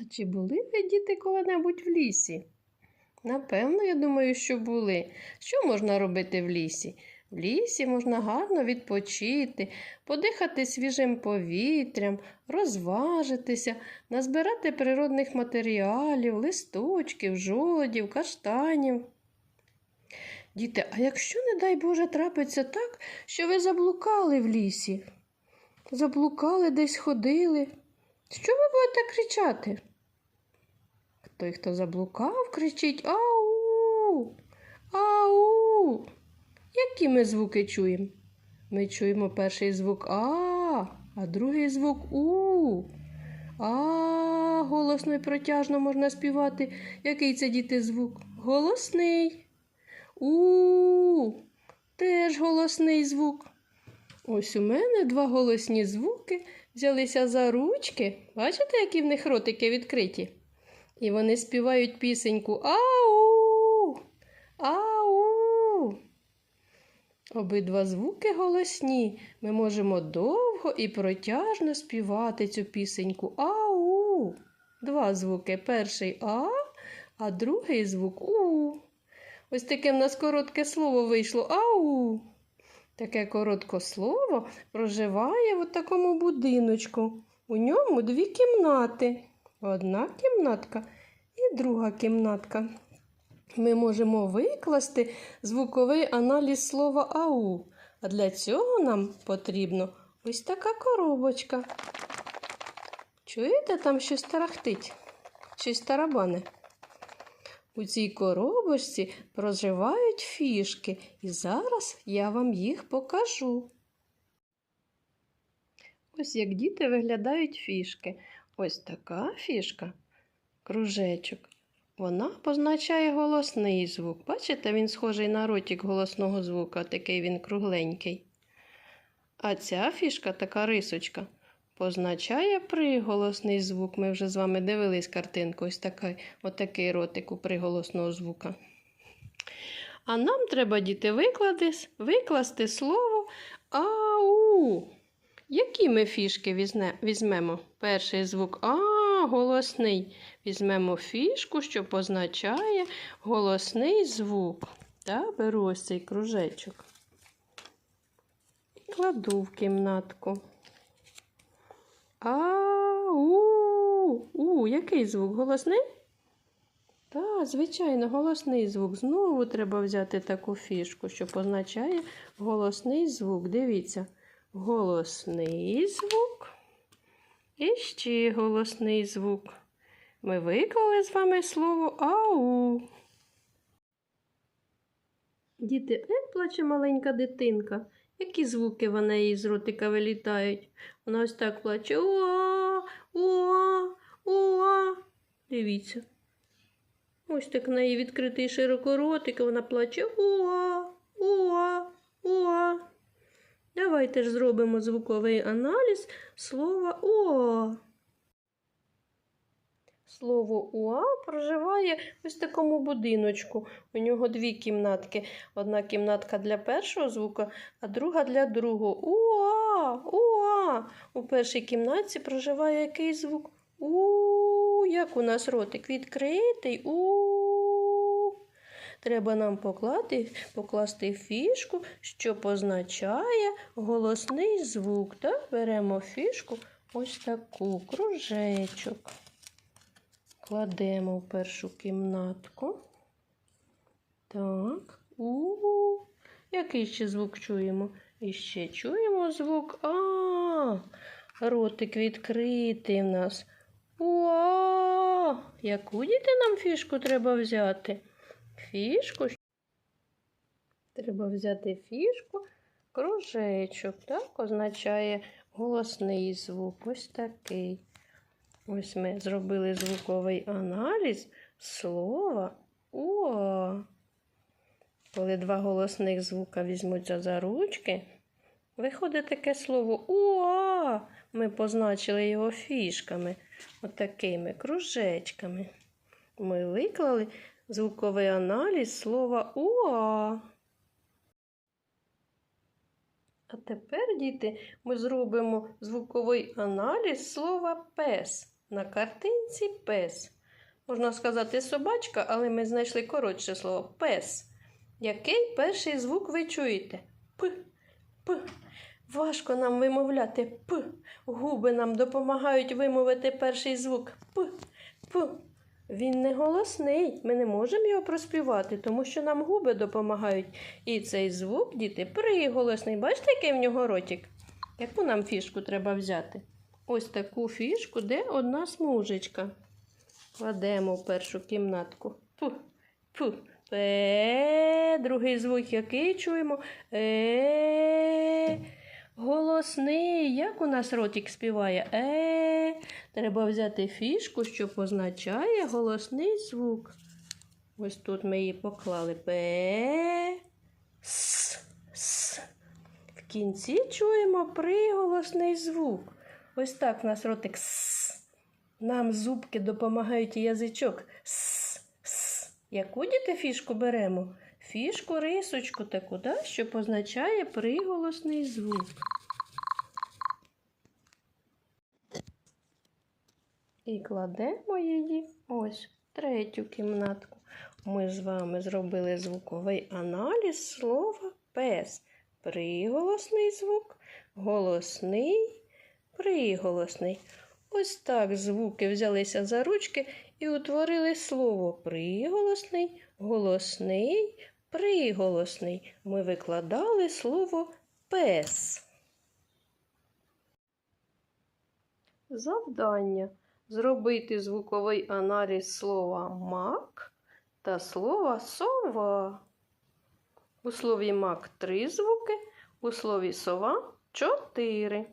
А чи були ви діти коли-небудь в лісі? Напевно, я думаю, що були. Що можна робити в лісі? В лісі можна гарно відпочити, подихати свіжим повітрям, розважитися, назбирати природних матеріалів, листочків, жолодів, каштанів. Діти, а якщо, не дай Боже, трапиться так, що ви заблукали в лісі? Заблукали, десь ходили. Що ви будете кричати? Той, хто заблукав, кричить Ау! Ау! Які ми звуки чуємо? Ми чуємо перший звук А, а другий звук У. А, голосно і протяжно можна співати. Який це діти звук? Голосний. У, теж голосний звук. Ось у мене два голосні звуки взялися за ручки. Бачите, які в них ротики відкриті? І вони співають пісеньку Ау! Ау! Обидва звуки голосні. Ми можемо довго і протяжно співати цю пісеньку Ау. Два звуки. Перший А, а другий звук У. Ось таке в нас коротке слово вийшло Ау. Таке коротке слово проживає в такому будиночку. У ньому дві кімнати. Одна кімнатка і друга кімнатка. Ми можемо викласти звуковий аналіз слова ау. А для цього нам потрібно ось така коробочка. Чуєте, там щось тарахтить? Щось тарабане. У цій коробочці проживають фішки, і зараз я вам їх покажу. Ось як діти виглядають фішки. Ось така фішка, кружечок. Вона позначає голосний звук. Бачите, він схожий на ротик голосного звука, такий він кругленький. А ця фішка, така рисочка, позначає приголосний звук. Ми вже з вами дивились картинку, ось такий, отакий ротик у приголосного звука. А нам треба, діти, виклади, викласти слово ау. Які ми фішки візьмемо? Перший звук А, голосний. Візьмемо фішку, що позначає голосний звук. Та беру ось цей кружечок. І кладу в кімнатку. А-у. Який звук? Голосний? Так, звичайно, голосний звук. Знову треба взяти таку фішку, що позначає голосний звук. Дивіться голосний звук і ще голосний звук. Ми виклали з вами слово ау. Діти, як плаче маленька дитинка. Які звуки в неї з ротика вилітають? Вона ось так плаче. Уа, уа, уа. Дивіться. Ось так в неї відкритий широко ротик, вона плаче уа, уа, уа. Давайте ж зробимо звуковий аналіз слова УА. Слово УА проживає ось в такому будиночку. У нього дві кімнатки. Одна кімнатка для першого звука, а друга для другого. Уа! Уа! У першій кімнатці проживає який звук? У, як у нас ротик відкритий. У. Треба нам поклати, покласти фішку, що позначає голосний звук. Так? Беремо фішку ось таку кружечок. Кладемо в першу кімнатку. Так. У-у. Який ще звук чуємо? І ще чуємо звук А. Ротик відкритий в нас. Уа! Яку діти нам фішку треба взяти? Фішку. Треба взяти фішку, кружечок, так, означає голосний звук. Ось такий. Ось ми зробили звуковий аналіз слова Уа. Коли два голосних звука візьмуться за ручки, виходить таке слово Уа. Ми позначили його фішками, отакими кружечками. Ми виклали звуковий аналіз слова УА. А тепер, діти, ми зробимо звуковий аналіз слова пес. На картинці пес. Можна сказати собачка, але ми знайшли коротше слово пес. Який перший звук ви чуєте? П. П. Важко нам вимовляти П. Губи нам допомагають вимовити перший звук П. П. Він не голосний. Ми не можемо його проспівати, тому що нам губи допомагають. І цей звук, діти, приголосний. Бачите, який в нього ротик? Яку нам фішку треба взяти? Ось таку фішку, де одна смужечка. Кладемо в першу кімнатку. Пу, пу. Е, другий звук який чуємо? Е, голосний. Як у нас ротик співає? Е, треба взяти фішку, що позначає голосний звук. Ось тут ми її поклали. Пе, с, с. В кінці чуємо приголосний звук. Ось так у нас ротик с. Нам зубки допомагають язичок. С, с. Яку діти фішку беремо? Фішку, рисочку таку, да? що позначає приголосний звук. І кладемо її ось в третю кімнатку. Ми з вами зробили звуковий аналіз слова пес. Приголосний звук, голосний, приголосний. Ось так звуки взялися за ручки і утворили слово приголосний, голосний, приголосний. Ми викладали слово пес. Завдання зробити звуковий аналіз слова мак та слова сова. У слові мак три звуки, у слові сова чотири.